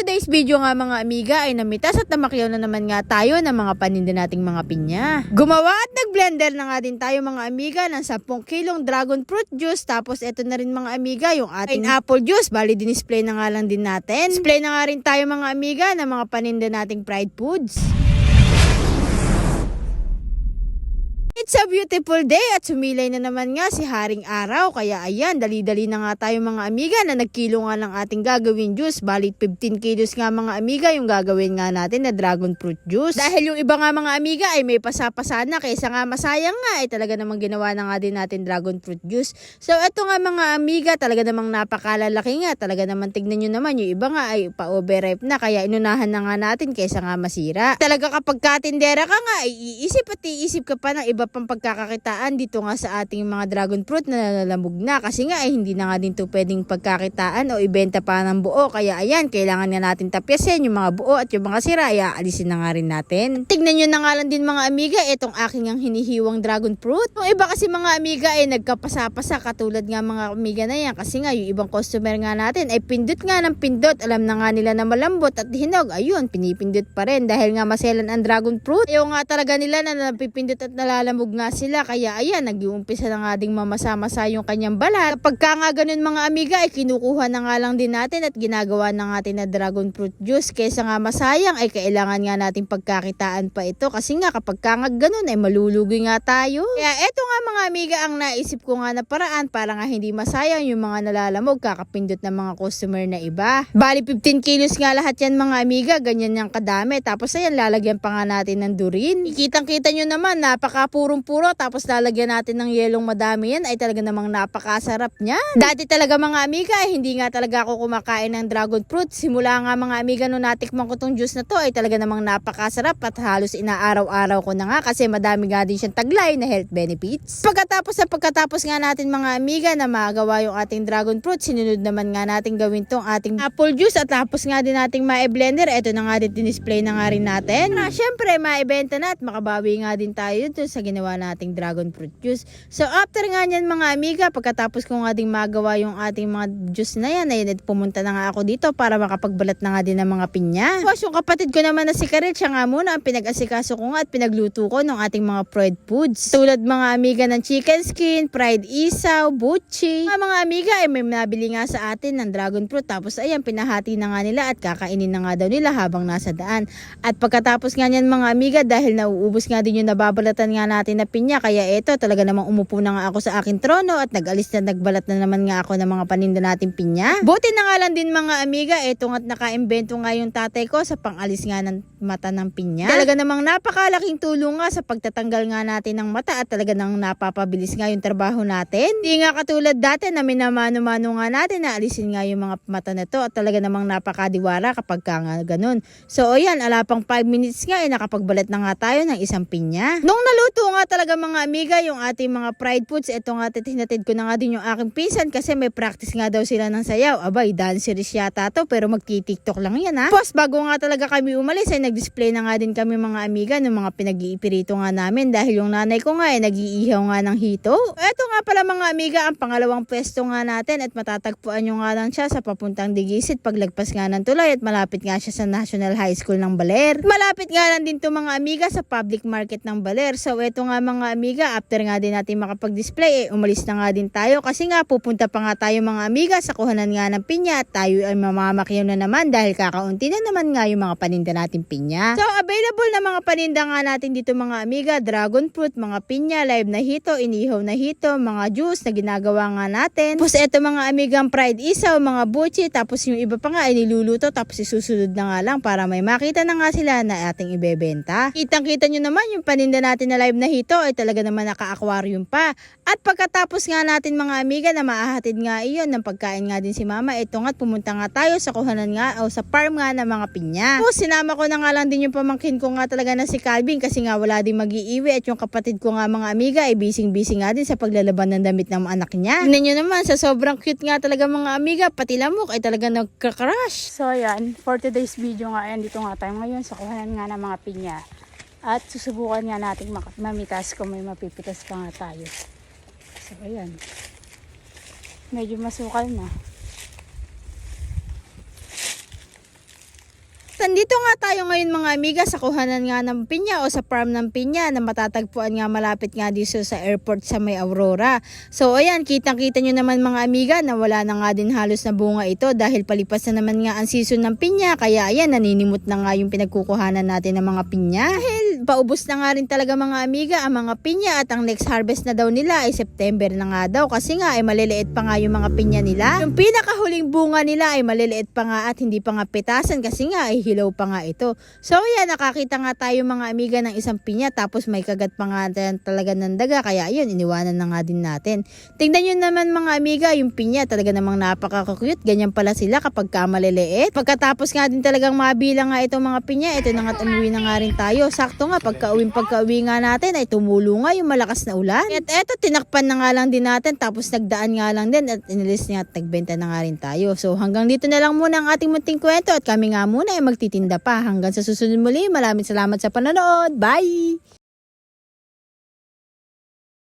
today's video nga mga amiga ay namitas at namakyaw na naman nga tayo ng mga paninda nating mga pinya. Gumawa at nagblender na nga din tayo mga amiga ng 10 kilong dragon fruit juice tapos eto na rin mga amiga yung ating apple juice. Bali din-display na nga lang din natin. Display na nga rin tayo mga amiga ng mga paninda nating fried foods. It's a beautiful day at sumilay na naman nga si Haring Araw. Kaya ayan, dali-dali na nga tayo mga amiga na nagkilo nga ng ating gagawin juice. Balit 15 kilos nga mga amiga yung gagawin nga natin na dragon fruit juice. Dahil yung iba nga mga amiga ay may pasapasa na kaysa nga masayang nga ay talaga namang ginawa na nga din natin dragon fruit juice. So eto nga mga amiga talaga namang napakalalaki nga. Talaga naman tignan nyo naman yung iba nga ay pa-overripe na kaya inunahan na nga natin kaysa nga masira. Talaga kapag katindera ka nga ay iisip at iisip ka pa ng iba pang pagkakakitaan dito nga sa ating mga dragon fruit na nalalamog na. Kasi nga ay hindi na nga din to pwedeng pagkakitaan o ibenta pa ng buo. Kaya ayan kailangan nga natin tapyasin yung mga buo at yung mga sira. Ay aalisin na nga rin natin. Tignan nyo na nga lang din mga amiga itong aking ang hinihiwang dragon fruit. Yung iba kasi mga amiga ay nagkapasa-pasa katulad nga mga amiga na yan. Kasi nga yung ibang customer nga natin ay pindot nga ng pindot. Alam na nga nila na malambot at hinog. Ayun pinipindot pa rin dahil nga maselan ang dragon fruit. Ayaw nga talaga nila na napipindot at nalalamog nga sila kaya ayan nag-uumpisa na nga ding mamasa-masa yung kanyang balat. Kapag ka nga ganun mga amiga ay kinukuha na nga lang din natin at ginagawa na natin na dragon fruit juice. Kaysa nga masayang ay kailangan nga nating pagkakitaan pa ito. Kasi nga kapag ka nga ganun ay malulugi nga tayo. Kaya eto nga mga amiga ang naisip ko nga na paraan para nga hindi masayang yung mga nalalamog kakapindot ng mga customer na iba. Bali 15 kilos nga lahat yan mga amiga ganyan yung kadami. Tapos ayan lalagyan pa nga natin ng durin kitang kita nyo naman napaka purong-puro tapos lalagyan natin ng yelong madami yan ay talaga namang napakasarap niya. Dati talaga mga amiga ay hindi nga talaga ako kumakain ng dragon fruit. Simula nga mga amiga nung natikman ko tong juice na to ay talaga namang napakasarap at halos inaaraw-araw ko na nga kasi madami nga din siyang taglay na health benefits. Pagkatapos sa pagkatapos nga natin mga amiga na magawa yung ating dragon fruit, sinunod naman nga natin gawin tong ating apple juice at tapos nga din nating ma-blender. Ito na nga din display na nga rin natin. Na syempre maibenta na at makabawi nga din tayo dun sa ginawa nating dragon fruit juice. So after nga niyan mga amiga, pagkatapos ko nga ding magawa yung ating mga juice na yan, ay pumunta na nga ako dito para makapagbalat na nga din ng mga pinya. Tapos yung kapatid ko naman na si Karel, siya nga muna ang pinag-asikaso ko nga at pinagluto ko ng ating mga fried foods. Tulad mga amiga ng chicken skin, fried isaw, buchi. Mga mga amiga ay may nabili nga sa atin ng dragon fruit. Tapos ayan, pinahati na nga nila at kakainin na nga daw nila habang nasa daan. At pagkatapos nga niyan mga amiga, dahil nauubos nga din yung nababalatan nga natin na pinya, kaya eto talaga namang umupo na nga ako sa aking trono at nag-alis na nagbalat na naman nga ako ng mga paninda nating pinya. Buti na nga lang din mga amiga, eto nga't naka-imbento nga yung tatay ko sa pangalis nga ng mata ng pinya. Talaga namang napakalaking tulong nga sa pagtatanggal nga natin ng mata at talaga nang napapabilis nga yung trabaho natin. Hindi nga katulad dati na minamano-mano nga natin na alisin nga yung mga mata na to at talaga namang napakadiwara kapag ka nga ganun. So o yan, ala pang 5 minutes nga eh nakapagbalat na nga tayo ng isang pinya. Nung naluto nga talaga mga amiga yung ating mga fried foods, eto nga titinatid ko na nga din yung aking pinsan kasi may practice nga daw sila ng sayaw. Abay, dancerist yata to pero magti-tiktok lang yan ha. Tapos bago nga talaga kami umalis ay nag-display na nga din kami mga amiga ng mga pinag-iipirito nga namin dahil yung nanay ko nga ay nag-iihaw nga ng hito. Eto nga pala mga amiga ang pangalawang pwesto nga natin at matatagpuan nyo nga lang siya sa papuntang Digisit paglagpas nga ng tulay at malapit nga siya sa National High School ng Baler. Malapit nga lang din to mga amiga sa public market ng Baler. So eto nga mga amiga after nga din natin makapag-display eh, umalis na nga din tayo kasi nga pupunta pa nga tayo mga amiga sa kuhanan nga ng pinya at tayo ay mamamakyaw na naman dahil kakaunti na naman nga yung mga paninda natin pinya. So available na mga paninda nga natin dito mga amiga, dragon fruit, mga pinya, live na hito, inihaw na hito, mga juice na ginagawa nga natin. Tapos eto mga amigang fried isaw, mga buchi, tapos yung iba pa nga ay niluluto tapos isusunod na nga lang para may makita na nga sila na ating ibebenta. Kitang kita nyo naman yung paninda natin na live na hito ay talaga naman naka-aquarium pa. At pagkatapos nga natin mga amiga na maahatid nga iyon ng pagkain nga din si mama, ito nga't pumunta nga tayo sa kuhanan nga o sa farm nga ng mga pinya. Tapos sinama ko na nga lang din yung pamangkin ko nga talaga na si Calvin kasi nga wala din mag-iiwi at yung kapatid ko nga mga amiga ay busy-busy nga din sa paglalaban ng damit ng anak niya. Tingnan nyo naman sa sobrang cute nga talaga mga amiga, pati lamok ay talaga nagka-crush. So ayan, for today's video nga, ayan dito nga tayo ngayon sa kuhanan nga ng mga pinya. At susubukan nga natin mamitas kung may mapipitas pa nga tayo. So ayan. Medyo masukal na. Andito nga tayo ngayon mga amiga sa kuhanan nga ng pinya o sa farm ng pinya na matatagpuan nga malapit nga dito sa airport sa may Aurora. So ayan, kitang-kita nyo naman mga amiga na wala na nga din halos na bunga ito dahil palipas na naman nga ang season ng pinya. Kaya ayan, naninimot na nga yung pinagkukuhanan natin ng mga pinya. Paubos na nga rin talaga mga amiga ang mga pinya at ang next harvest na daw nila ay September na nga daw kasi nga ay maliliit pa nga yung mga pinya nila. Yung pinakahuling bunga nila ay maliliit pa nga at hindi pa nga pitasan kasi nga ay hilaw pa nga ito. So yan, nakakita nga tayo mga amiga ng isang pinya tapos may kagat pa nga talaga ng daga kaya yun, iniwanan na nga din natin. Tingnan nyo naman mga amiga, yung pinya talaga namang napaka-cute. Ganyan pala sila kapag ka maliliit. Pagkatapos nga din talagang mabilang nga itong mga pinya, ito na nga umuwi na nga rin tayo. Sakto nga, pagka-uwi pagka-uwi nga natin ay tumulo nga yung malakas na ulan. At eto, tinakpan na nga lang din natin tapos nagdaan nga lang din at inilis nga at nagbenta na nga rin tayo. So hanggang dito na lang muna ang ating munting kwento at kami nga muna ay magtitinda pa. Hanggang sa susunod muli, maraming salamat sa panonood. Bye!